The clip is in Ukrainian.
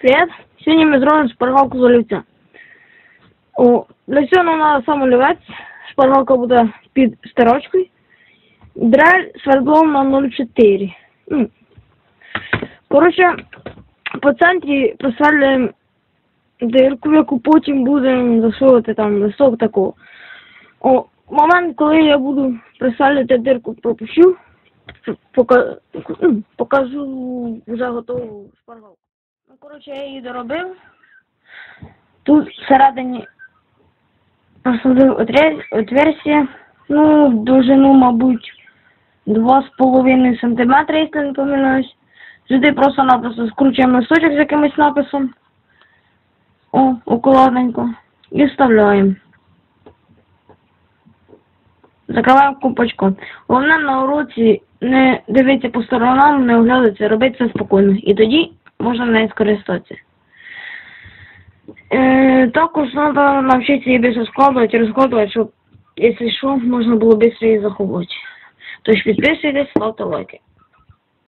Привет! Сьогодні ми зробимо шпаргалку з олівця. О, для цього нам треба сам олівець. Шпаргалка буде під стирочкою. Дрель свердлом на 0,4. Ну. Коротше, по центрі просверлюємо дирку, яку потім будемо засовувати там листок такого. О, момент, коли я буду присверлювати дирку, пропущу, пока, покажу вже готову шпаргалку. Ну, коротше, я її доробив. Тут всередині посадив отверстие. Ну, в довжину, мабуть, 2,5 см, якщо не помиляюсь. Сюди просто-напросто скручуємо листочок з якимось написом. О, акуратненько. І вставляємо. Закриваємо купочком. Головне на уроці не дивитися по сторонам, не оглядатися, робити це спокійно. І тоді можна нею скористатися. Е, також треба навчитися її більше складувати, розкладувати, щоб, якщо що, можна було більше її заховувати. Тож підписуйтесь, ставте лайки.